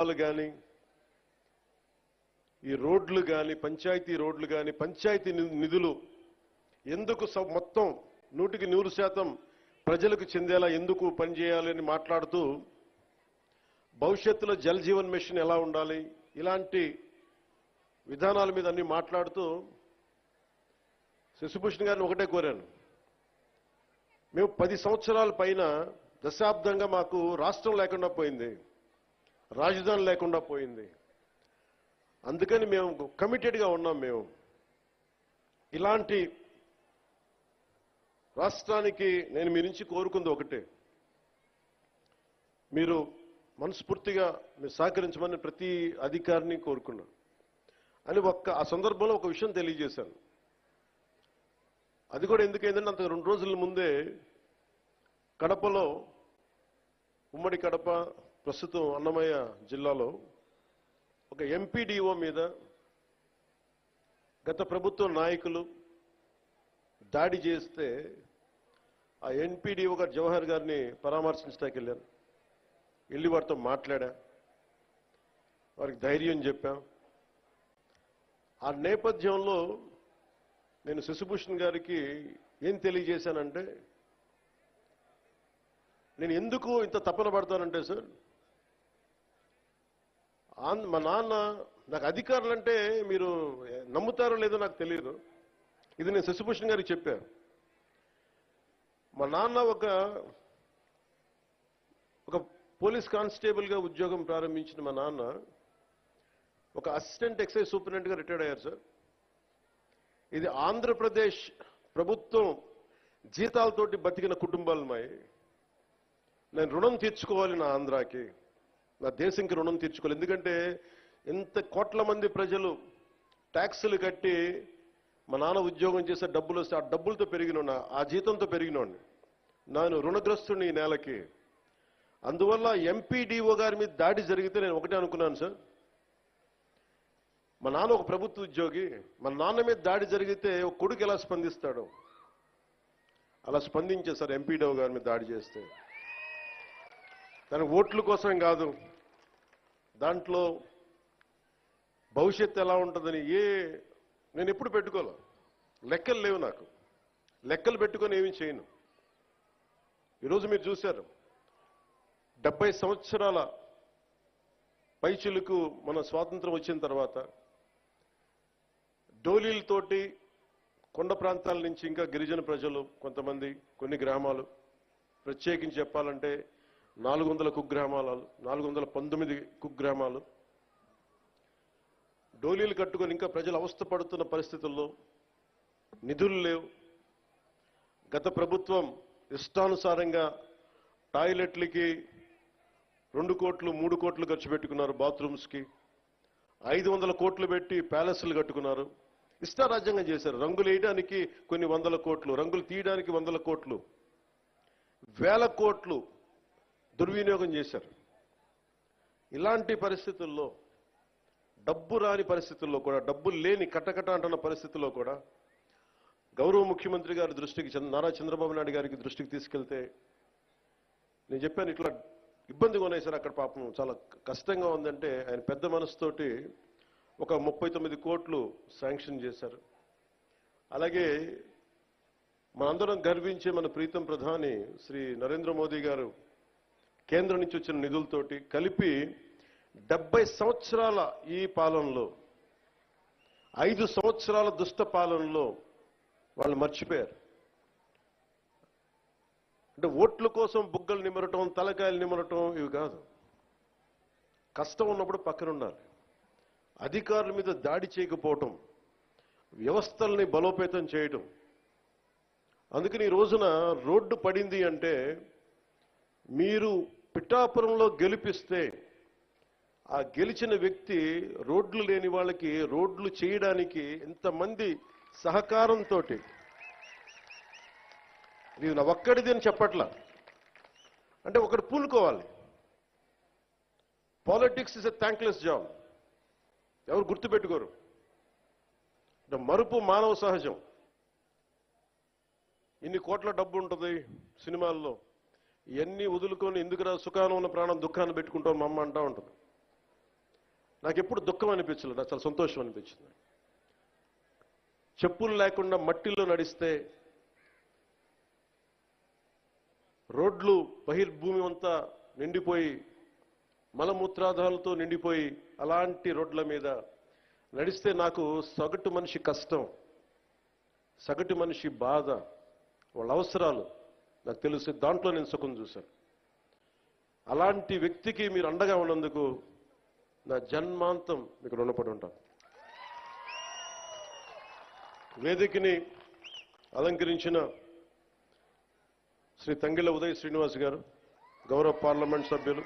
వాళ్ళు కానీ ఈ రోడ్లు కానీ పంచాయతీ రోడ్లు కానీ పంచాయతీ ని- నిధులు ఎందుకు మొత్తం నూటికి నూరు శాతం ప్రజలకు చెందేలా ఎందుకు పనిచేయాలని మాట్లాడుతూ భవిష్యత్తులో జల్ జీవన్ మిషన్ ఎలా ఉండాలి ఇలాంటి విధానాల మీద అన్ని మాట్లాడుతూ శశిభూషణ్ గారిని ఒకటే కోరాను. మేము పది సంవత్సరాల పైన దశాబ్దంగా మాకు రాష్ట్రం లేకుండా పోయింది. రాజధాని లేకుండా పోయింది. అందుకని మేము కమిటెడ్గా ఉన్నాం మేము. ఇలాంటి రాష్ట్రానికి నేను మీ నుంచి కోరుకుంది ఒకటే. మీరు మనస్ఫూర్తిగా మీరు సహకరించమని ప్రతి అధికారిని కోరుకున్నాను అని ఒక్క ఆ సందర్భంలో ఒక విషయం తెలియజేశాను. అది కూడా ఎందుకైందంటే అంత రెండు రోజుల ముందే కడపలో ఉమ్మడి కడప ప్రస్తుతం అన్నమయ్య జిల్లాలో ఒక ఎంపీడీఓ మీద గత ప్రభుత్వ నాయకులు దాడి చేస్తే ఆ ఎన్పీడీఓ గారు జవహర్ గారిని పరామర్శించడానికి వెళ్ళాను వెళ్ళి వారితో మాట్లాడా. వారికి ధైర్యం చెప్పాం. ఆ నేపథ్యంలో నేను శశిభూషణ్ గారికి ఏం తెలియజేశానంటే నేను ఎందుకు ఇంత తపన పడతానంటే సార్ మా నాన్న నాకు అధికారులు అంటే మీరు నమ్ముతారో లేదో నాకు తెలియదు. ఇది నేను శశిభూషణ్ గారికి చెప్పాను మా నాన్న ఒక ఒక పోలీస్ కానిస్టేబుల్గా ఉద్యోగం ప్రారంభించిన మా నాన్న ఒక అసిస్టెంట్ ఎక్సైజ్ సూపరింటెండెంట్గా రిటైర్డ్ అయ్యారు సార్. ఇది ఆంధ్రప్రదేశ్ ప్రభుత్వం జీతాలతోటి బతికిన కుటుంబాలు మాయి నేను రుణం తీర్చుకోవాలి నా ఆంధ్రాకి. నా దేశంకి రుణం తీర్చుకోవాలి. ఎందుకంటే ఇంత కోట్ల మంది ప్రజలు ట్యాక్సులు కట్టి మా నాన్న ఉద్యోగం చేసే డబ్బులు వస్తే ఆ డబ్బులతో పెరిగిన ఆ జీతంతో పెరిగినోండి నేను రుణగ్రస్తుని ఈ నేలకి. అందువల్ల ఎంపీడీఓ గారి మీద దాడి జరిగితే నేను ఒకటే అనుకున్నాను సార్. మా నాన్న ఒక ప్రభుత్వ ఉద్యోగి. మా నాన్న మీద దాడి జరిగితే ఒక కొడుకు ఎలా స్పందిస్తాడు? అలా స్పందించే సార్ ఎంపీడీఓ గారి మీద దాడి చేస్తే. దాని ఓట్ల కోసం కాదు. దాంట్లో భవిష్యత్తు ఎలా ఉంటుందని ఏ నేను ఎప్పుడు పెట్టుకోలే. లెక్కలు లేవు నాకు. లెక్కలు పెట్టుకొని ఏమీ చేయను. ఈరోజు మీరు చూశారు. డెబ్బై సంవత్సరాల పైచులకు మన స్వాతంత్రం వచ్చిన తర్వాత డోలీలతోటి కొండ ప్రాంతాల నుంచి ఇంకా గిరిజన ప్రజలు కొంతమంది కొన్ని గ్రామాలు ప్రత్యేకించి చెప్పాలంటే నాలుగు వందల కుగ్రామాలు నాలుగు వందల పంతొమ్మిది కుగ్రామాలు. డోలీలు కట్టుకొని ఇంకా ప్రజలు అవస్థపడుతున్న పరిస్థితుల్లో నిధులు లేవు. గత ప్రభుత్వం ఇష్టానుసారంగా టాయిలెట్లకి రెండు కోట్లు మూడు కోట్లు ఖర్చు పెట్టుకున్నారు బాత్రూమ్స్కి. ఐదు వందల కోట్లు పెట్టి ప్యాలెస్లు కట్టుకున్నారు. ఇష్టారాజ్యంగా చేశారు. రంగులు వేయడానికి కొన్ని వందల కోట్లు రంగులు తీయడానికి వందల కోట్లు. వేల కోట్లు దుర్వినియోగం చేశారు. ఇలాంటి పరిస్థితుల్లో డబ్బు రాని పరిస్థితుల్లో కూడా డబ్బులు లేని కటకట అంటున్న పరిస్థితుల్లో కూడా గౌరవ ముఖ్యమంత్రి గారి దృష్టికి నారా చంద్రబాబు నాయుడు గారికి దృష్టికి తీసుకెళ్తే నేను చెప్పాను ఇట్లా ఇబ్బందిగా ఉన్నాయి సార్ అక్కడ పాపం చాలా కష్టంగా ఉందంటే ఆయన పెద్ద మనసుతోటి ఒక ముప్పై తొమ్మిది కోట్లు శాంక్షన్ చేశారు. అలాగే మనందరం గర్వించే మన ప్రీతం ప్రధాని శ్రీ నరేంద్ర మోదీ గారు కేంద్రం నుంచి వచ్చిన నిధులతోటి కలిపి డెబ్బై సంవత్సరాల ఈ పాలనలో ఐదు సంవత్సరాల దుష్ట పాలనలో వాళ్ళు మర్చిపోయారు. అంటే ఓట్ల కోసం బుగ్గలు నిమరటం తలకాయలు నిమరటం ఇవి కాదు. కష్టం ఉన్నప్పుడు పక్కన ఉండాలి అధికారుల మీద దాడి చేయకపోవటం వ్యవస్థల్ని బలోపేతం చేయటం. అందుకని ఈ రోజున రోడ్డు పడింది అంటే మీరు పిఠాపురంలో గెలిపిస్తే ఆ గెలిచిన వ్యక్తి రోడ్లు లేని వాళ్ళకి రోడ్లు చేయడానికి ఎంతమంది సహకారంతో నీవు నా ఒక్కడిది అని చెప్పట్లా. అంటే ఒకటి పూనుకోవాలి. Politics is a thankless job ఎవరు గుర్తుపెట్టుకోరు? అంటే మరుపు మానవ సహజం. ఇన్ని కోట్ల డబ్బు ఉంటుంది సినిమాల్లో. ఇవన్నీ వదులుకొని ఎందుకురా సుఖానం ఉన్న ప్రాణం దుఃఖాన్ని పెట్టుకుంటాం మా అమ్మ అంటూ ఉంటుంది. నాకు ఎప్పుడు దుఃఖం అనిపించలేదు నాకు చాలా సంతోషం అనిపించింది. చెప్పులు లేకుండా మట్టిలో నడిస్తే రోడ్లు బహిర్భూమి అంతా నిండిపోయి మలమూత్రాధారాలతో నిండిపోయి అలాంటి రోడ్ల మీద నడిస్తే నాకు సగటు మనిషి కష్టం సగటు మనిషి బాధ వాళ్ళ అవసరాలు. నాకు తెలిసి దాంట్లో నేను సుఖం చూశాను. అలాంటి వ్యక్తికి మీరు అండగా ఉన్నందుకు నా జన్మాంతం మీకు రుణపడి ఉంటాను. వేదికని అలంకరించిన శ్రీ తంగిల ఉదయ్ శ్రీనివాస్ గారు గౌరవ పార్లమెంట్ సభ్యులు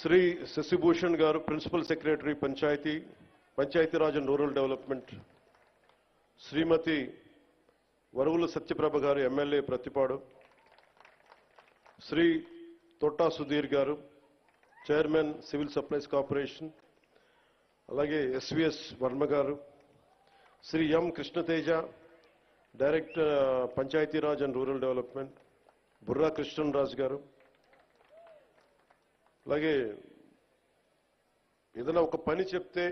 శ్రీ శశిభూషణ్ గారు principal secretary panchayati Panchayati Raj and rural development Shrimati Varuvula Satyaprabha గారు ఎమ్మెల్యే ప్రతిపాడు శ్రీ తొట్టా సుధీర్ గారు చైర్మన్ సివిల్ సప్లైస్ కార్పొరేషన్ అలాగే ఎస్విఎస్ వర్మ గారు Shri M Krishnateja director Panchayati Raj and rural development Burra Krishnaraju గారు అలాగే ఏదైనా ఒక పని చెప్తే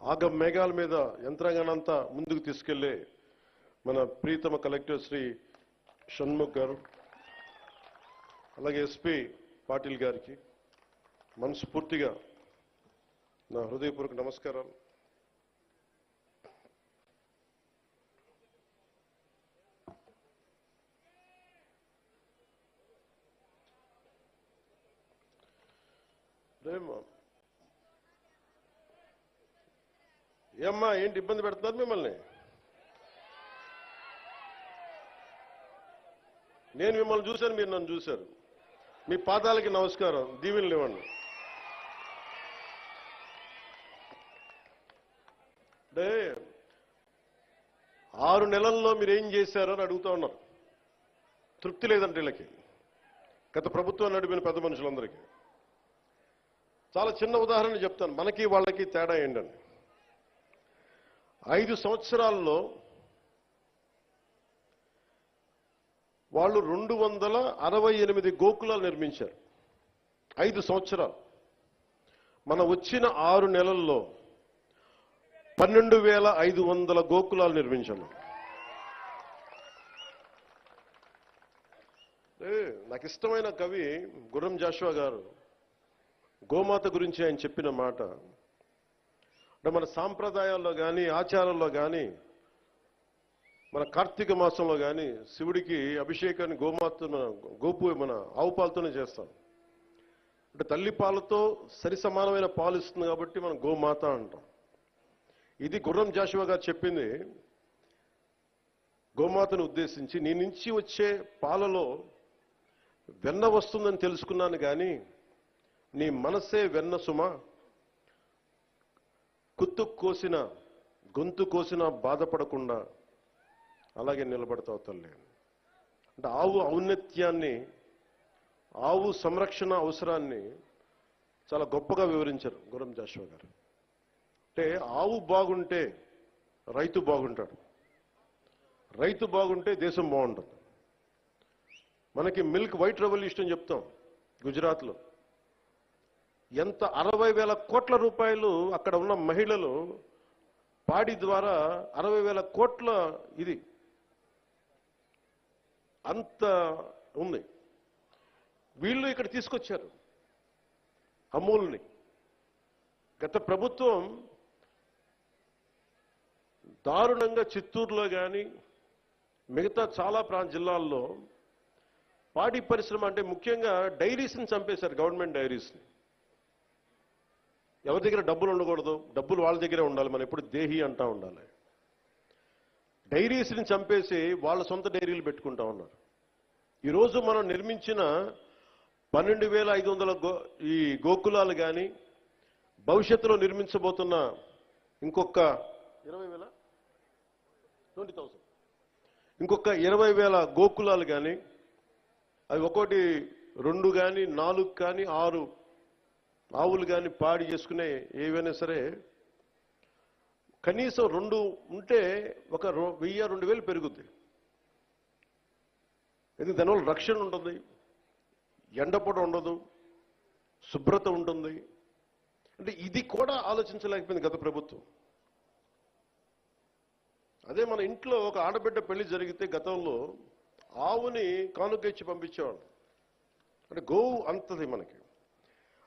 ఆగ మేఘాల మీద యంత్రాంగానంతా ముందుకు తీసుకెళ్ళే మన ప్రీతమ కలెక్టర్ శ్రీ షణ్ముఖ్ గారు అలాగే ఎస్పీ పాటిల్ గారికి మనస్ఫూర్తిగా నా హృదయపూర్వక నమస్కారాలు. ఏమ్మా ఏంటి ఇబ్బంది పెడుతున్నారు మిమ్మల్ని? నేను మిమ్మల్ని చూశాను మీరు నన్ను చూశారు. మీ పాదాలకి నమస్కారం. దీవెనలు ఇవ్వండి. అంటే ఆరు నెలల్లో మీరు ఏం చేశారో అని అడుగుతా ఉన్నారు. తృప్తి లేదంటే వీళ్ళకి. గత ప్రభుత్వం నడిపిన పెద్ద మనుషులందరికీ. చాలా చిన్న ఉదాహరణ చెప్తాను. మనకి వాళ్ళకి తేడా ఏంటండి ఐదు సంవత్సరాల్లో వాళ్ళు రెండు వందల అరవై ఎనిమిది గోకులాలు నిర్మించారు. ఐదు సంవత్సరాలు. మన వచ్చిన ఆరు నెలల్లో పన్నెండు వేల ఐదు వందల గోకులాలు నిర్మించాను ఏ, నాకు ఇష్టమైన కవి గుర్రం జాషువా గారు. గోమాత గురించి ఆయన చెప్పిన మాట. అంటే మన సాంప్రదాయాల్లో కానీ ఆచారాల్లో కానీ మన కార్తీక మాసంలో కానీ శివుడికి అభిషేకాన్ని గోమాత గోపు మన ఆవు పాలతోనే చేస్తాం. అంటే తల్లి పాలతో సరి సమానమైన పాలు ఇస్తుంది కాబట్టి మనం గోమాత అంటాం. ఇది గుర్రం జాషువా గారు చెప్పింది. గోమాతను ఉద్దేశించి నీ నుంచి వచ్చే పాలలో వెన్న వస్తుందని తెలుసుకున్నాను కానీ నీ మనసే వెన్న సుమ కుత్తు కోసిన గొంతు కోసిన బాధపడకుండా అలాగే నిలబడతావు తల్లి. అంటే ఆవు ఔన్నత్యాన్ని ఆవు సంరక్షణ అవసరాన్ని చాలా గొప్పగా వివరించారు గురం జాషువా గారు. అంటే ఆవు బాగుంటే రైతు బాగుంటాడు. రైతు బాగుంటే దేశం బాగుంటుంది. మనకి మిల్క్ వైట్ రెవల్యూషన్ అని చెప్తాం గుజరాత్లో. ఎంత అరవై వేల కోట్ల రూపాయలు అక్కడ ఉన్న మహిళలు పాడి ద్వారా అరవై వేల కోట్ల ఇది అంత ఉంది. వీళ్ళు ఇక్కడ తీసుకొచ్చారు అమూల్ని. గత ప్రభుత్వం దారుణంగా చిత్తూరులో కానీ మిగతా చాలా ప్రాంత జిల్లాల్లో పాడి పరిశ్రమ అంటే ముఖ్యంగా డైరీస్ని చంపేశారు గవర్నమెంట్ డైరీస్ని. ఎవరి దగ్గర డబ్బులు ఉండకూడదు డబ్బులు వాళ్ళ దగ్గరే ఉండాలి మనం ఎప్పుడు దేహి అంటా ఉండాలి. డైరీస్ని చంపేసి వాళ్ళ సొంత డైరీలు పెట్టుకుంటా ఉన్నారు. ఈరోజు మనం నిర్మించిన పన్నెండు వేల ఐదు వందల గో ఈ గోకులాలు కానీ భవిష్యత్తులో నిర్మించబోతున్న ఇంకొక ఇరవై వేల? Twenty thousand. ఇంకొక ఇరవై వేల గోకులాలు కానీ అవి ఒకటి రెండు కానీ నాలుగు కానీ ఆరు ఆవులు కానీ పాడి చేసుకునే ఏవైనా సరే కనీసం రెండు ఉంటే ఒక రో- వెయ్యి రెండు వేలు పెరుగుద్ది. ఎందుకు? దానివల్ల రక్షణ ఉంటుంది ఎండపొడ ఉండదు శుభ్రత ఉంటుంది. అంటే ఇది కూడా ఆలోచించలేకపోయింది గత ప్రభుత్వం. అదే మన ఇంట్లో ఒక ఆడబిడ్డ పెళ్ళి జరిగితే గతంలో ఆవుని కానుక ఇచ్చి పంపించేవాడు. అంటే గోవు అంతది మనకి.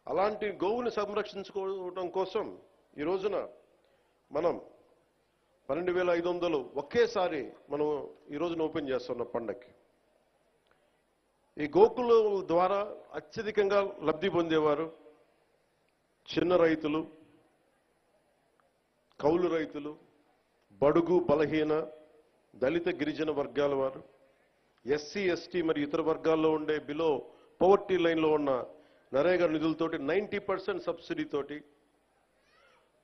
అలాంటి గోవుని సంరక్షించుకోవడం కోసం ఈ రోజున మనం పన్నెండు వేల ఐదు వందలు ఒకేసారి మనం ఈ రోజున ఓపెన్ చేస్తున్న పండక్కి. ఈ గోకుల ద్వారా అత్యధికంగా లబ్ధి పొందేవారు చిన్న రైతులు కౌలు రైతులు బడుగు బలహీన దళిత గిరిజన వర్గాల వారు ఎస్సీ ఎస్టీ మరియు ఇతర వర్గాల్లో ఉండే బిలో పవర్టీ లైన్లో ఉన్న నరేగా నిధులతోటి నైంటీ పర్సెంట్ సబ్సిడీతోటి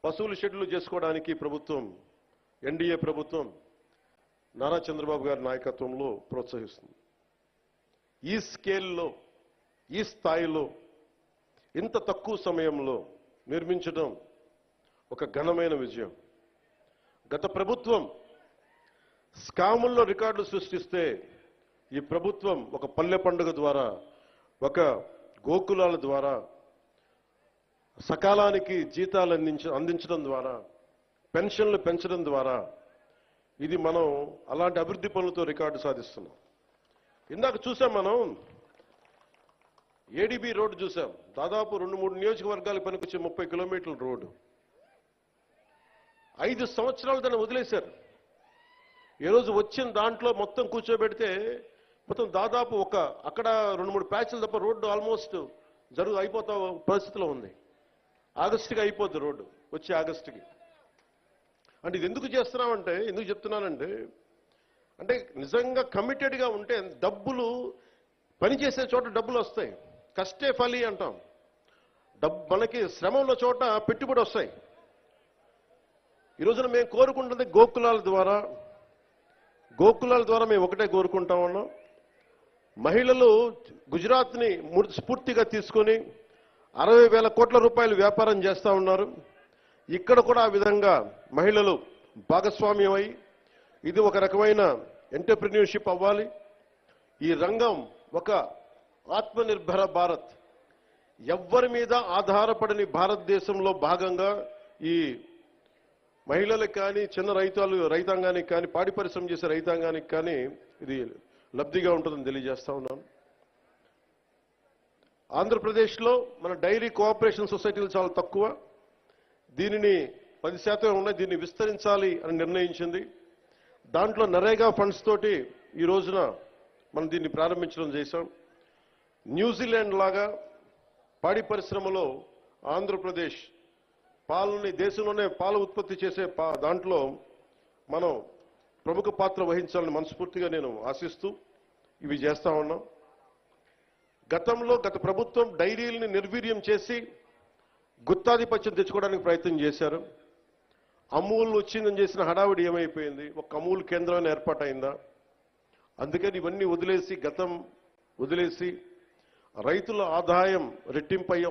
పశువులు షెడ్యూల్ చేసుకోవడానికి ప్రభుత్వం ఎన్డీఏ ప్రభుత్వం నారా చంద్రబాబు గారి నాయకత్వంలో ప్రోత్సహిస్తుంది. ఈ స్కేల్లో ఈ స్థాయిలో ఇంత తక్కువ సమయంలో నిర్మించడం ఒక ఘనమైన విజయం. గత ప్రభుత్వం స్కాముల్లో రికార్డులు సృష్టిస్తే ఈ ప్రభుత్వం ఒక పల్లె పండుగ ద్వారా ఒక గోకులాల ద్వారా సకాలానికి జీతాలు అందించ అందించడం ద్వారా పెన్షన్లు పెంచడం ద్వారా ఇది మనం అలాంటి అభివృద్ధి పనులతో రికార్డు సాధిస్తున్నాం. ఇందాక చూసాం మనం ఏడీబీ రోడ్డు చూసాం. దాదాపు రెండు మూడు నియోజకవర్గాలకు పనికొచ్చే ముప్పై కిలోమీటర్ల రోడ్డు. ఐదు సంవత్సరాలు దాన్ని వదిలేశారు. ఈరోజు రోజు వచ్చిన దాంట్లో మొత్తం కూర్చోబెడితే మొత్తం దాదాపు ఒక అక్కడ రెండు మూడు ప్యాచ్లు తప్ప రోడ్డు ఆల్మోస్ట్ జరుగు అయిపోతా పరిస్థితిలో ఉంది. ఆగస్టుకి అయిపోద్ది రోడ్డు వచ్చే ఆగస్టుకి. అంటే ఇది ఎందుకు చేస్తున్నామంటే ఎందుకు చెప్తున్నానంటే అంటే నిజంగా కమిటెడ్గా ఉంటే డబ్బులు పనిచేసే చోట డబ్బులు వస్తాయి. కష్టే ఫలి అంటాం. డబ్బు మనకి శ్రమ ఉన్న చోట పెట్టుబడి వస్తాయి. ఈ రోజున మేము కోరుకుంటుంది గోకులాల ద్వారా. గోకులాల ద్వారా మేము ఒకటే కోరుకుంటామన్నాం మహిళలు గుజరాత్ని స్ఫూర్తిగా తీసుకొని అరవై వేల కోట్ల రూపాయలు వ్యాపారం చేస్తూ ఉన్నారు. ఇక్కడ కూడా ఆ విధంగా మహిళలు భాగస్వామ్యం అయి ఇది ఒక రకమైన ఎంటర్ప్రిన్యూర్షిప్ అవ్వాలి. ఈ రంగం ఒక ఆత్మనిర్భర భారత్. ఎవ్వరి మీద ఆధారపడని భారతదేశంలో భాగంగా ఈ మహిళలకు కానీ చిన్న రైతులు రైతాంగానికి కానీ పాడి పరిశ్రమ చేసే రైతాంగానికి కానీ ఇది లబ్ధిగా ఉంటుందని తెలియజేస్తా ఉన్నాను. ఆంధ్రప్రదేశ్లో మన డైరీ కోఆపరేషన్ సొసైటీలు చాలా తక్కువ. దీనిని పది శాతం ఉన్నాయి దీన్ని విస్తరించాలి అని నిర్ణయించింది. దాంట్లో నరేగా ఫండ్స్ తోటి ఈ రోజున మనం దీన్ని ప్రారంభించడం చేశాం. న్యూజిలాండ్ లాగా పాడి పరిశ్రమలో ఆంధ్రప్రదేశ్ పాలని దేశంలోనే పాల ఉత్పత్తి చేసే పా- దాంట్లో మనం ప్రముఖ పాత్ర వహించాలని మనస్ఫూర్తిగా నేను ఆశిస్తూ ఇవి చేస్తా ఉన్నాం. గతంలో గత ప్రభుత్వం డైరీల్ని నిర్వీర్యం చేసి గుత్తాధిపత్యం తెచ్చుకోవడానికి ప్రయత్నం చేశారు. అమూల్ వచ్చిందని చేసిన హడావిడి ఏమైపోయింది? ఒక అమూల్ కేంద్రం ఏర్పాటైందా? అందుకని ఇవన్నీ వదిలేసి గతం వదిలేసి రైతుల ఆదాయం రెట్టింపయ్యే